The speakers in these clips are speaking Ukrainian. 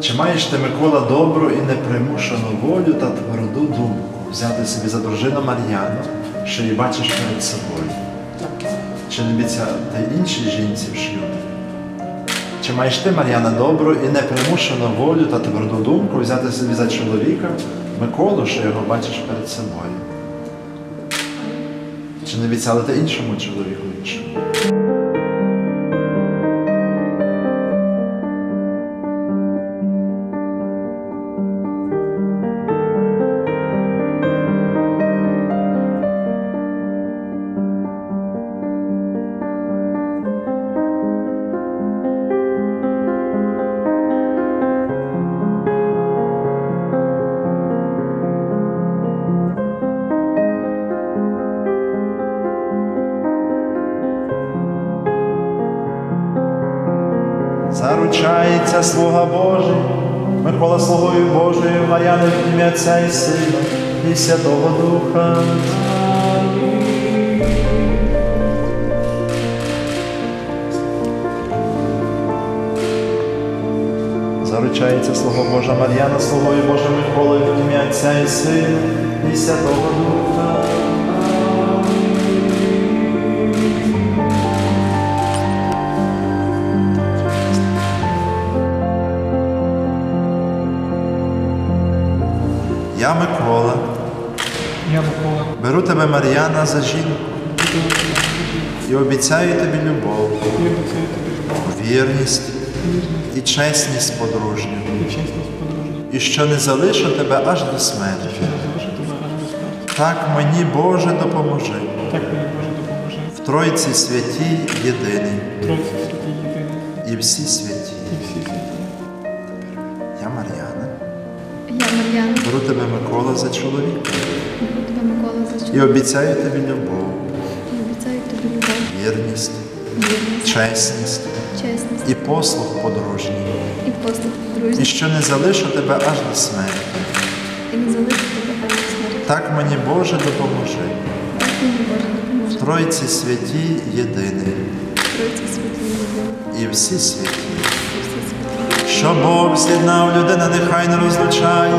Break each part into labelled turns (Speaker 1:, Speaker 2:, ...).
Speaker 1: Чи маєш ти, Микола, добру і непримушену волю та тверду думку взяти собі за дружину Мар'яну, що її бачиш перед собою? Чи не бійця та іншій жінці в шлюбі? Чи маєш ти, Мар'яна, добру і непримушену волю та тверду думку взяти собі за чоловіка Миколу, що його бачиш перед собою? Чи не обіцяли ти іншому чоловіку іншому? Заручається слуга Божий, Микола слугою Божою, Мар'яни в ім'я Отця і Сина і Святого Духа. Заручається слуга Божа Мар'яна, слугою Божою Миколою в ім'я Отця і Сина і Святого Духа. Я Микола,
Speaker 2: Я Микола.
Speaker 1: беру тебе, Мар'яна, за жінку і обіцяю тобі любов,
Speaker 2: Я обіцяю тобі любов,
Speaker 1: вірність
Speaker 2: вірність
Speaker 1: і чесність подружню,
Speaker 2: і чесність подружню.
Speaker 1: і що не залишу тебе аж до смерті.
Speaker 2: Що не залишу тебе аж до смерті.
Speaker 1: Так мені, Боже, допоможи.
Speaker 2: Так мені Боже допоможе.
Speaker 1: В Тройці святій єдиний
Speaker 2: Тройці святі єдиний
Speaker 1: і всі святі.
Speaker 2: і всі святі.
Speaker 1: Я. Беру тебе, Микола, за чоловіка
Speaker 3: беру тебе Микола за
Speaker 1: і обіцяю тобі любов,
Speaker 3: і обіцяю тобі любов,
Speaker 1: вірність,
Speaker 3: вірність,
Speaker 1: чесність.
Speaker 3: Чесність.
Speaker 1: І послуг подружній,
Speaker 3: і послуг
Speaker 1: і що не залишу тебе аж до смерті.
Speaker 3: і не залишу тебе аж до смерті.
Speaker 1: Так мені, Боже, допоможи.
Speaker 3: Так мені Боже допоможе.
Speaker 1: В Тройці святій єдиний.
Speaker 3: Тройці святі єдині
Speaker 1: і всі святі. Що Бог з'єднав людина, нехай не розлучає.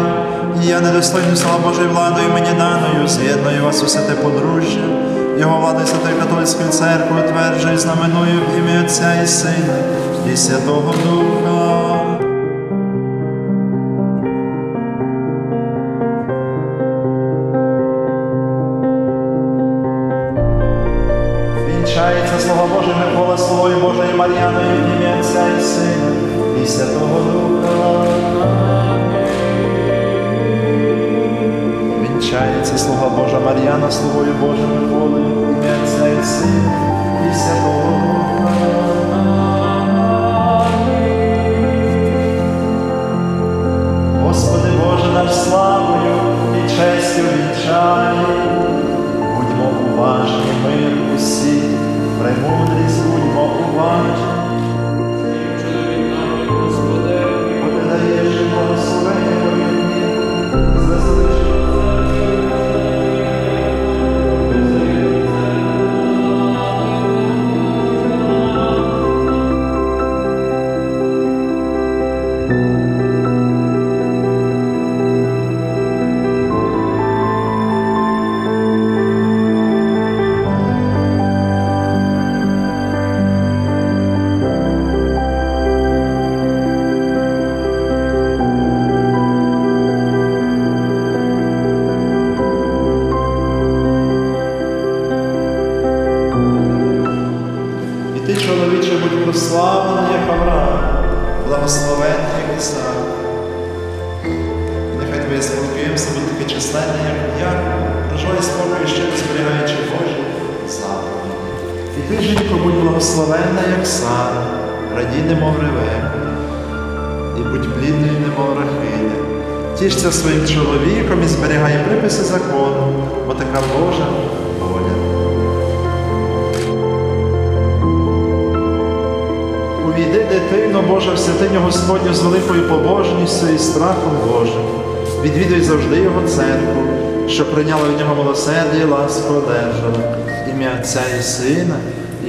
Speaker 1: Я недостойний слава Божої владою мені даною, з'єдную вас у святе подружжя. Його влади Святої Католицької церкви утверджує, знаменую в ім'я Отця і Сина і Святого Духа. Вінчається Слово Боже, Микола, Словою Божою Мар'яною, Отця і Сина і Святого Духа. Вінчається Слуга Божа Мар'яна, Словою Божою волею, ім'я Отця і Сина і Святого Духа. Нехай твоє спокійство таке численне, як я, проживай спокою, ще зберігаючи Божі заповіді. І ти, жінко, будь благословенна, як Сара, радій, немов Ревека, і будь плідною, немов Рахиля. Тішся своїм чоловіком і зберігай приписи закону, бо така Божа воля. Увійди, дитино Божа, в святиню Господню з великою побожністю і страхом Божим. Відвідуй завжди Його церкву, що прийняла в нього милосердя і ласку одержала. Ім'я Отця і Сина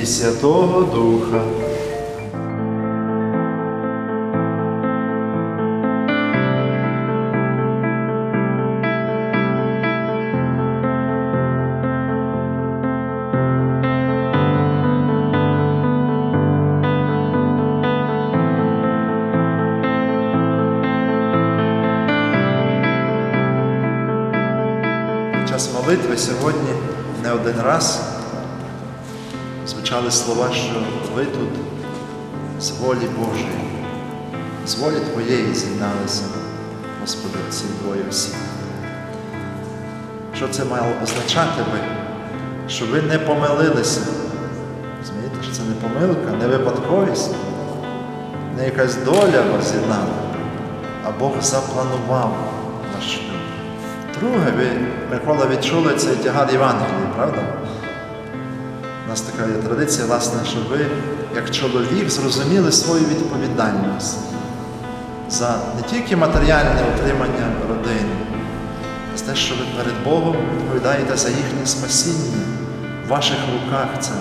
Speaker 1: і Святого Духа. Час молитви сьогодні не один раз звучали слова, що ви тут з волі Божої, з волі Твоєї з'єдналися, Господи, ці двоє всі. Що це мало означати ви? Що ви не помилилися. Розумієте, що це не помилка, не випадковість, не якась доля вас з'єднала, а Бог запланував. Друге, ви, Микола, відчули цей тягар Євангелії, правда? У нас така є традиція, власне, щоб ви, як чоловік, зрозуміли свою відповідальність за не тільки матеріальне утримання родини, а за те, що ви перед Богом відповідаєте за їхнє спасіння. В ваших руках це,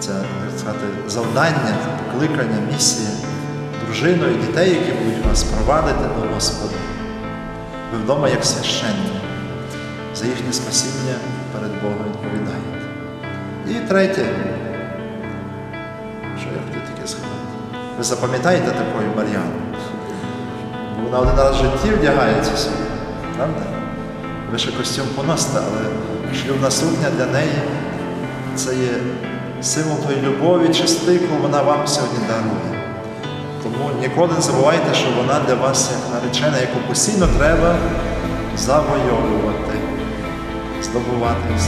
Speaker 1: це як сказати, завдання, покликання, місія дружиною дітей, які будуть вас провадити до Господа. Ви вдома як священник. За їхнє спасіння перед Богом відповідаєте. І третє, що я хотів таке сказати. Ви запам'ятаєте такою Мар'яну? Бо вона один раз в житті вдягається собі, правда? Ви ще костюм поносите, але шлюбна сукня для неї це є символ тої любові, чистоти, яку вона вам сьогодні дарує. Тому ніколи не забувайте, що вона для вас як наречена, яку постійно треба завойовувати, здобувати.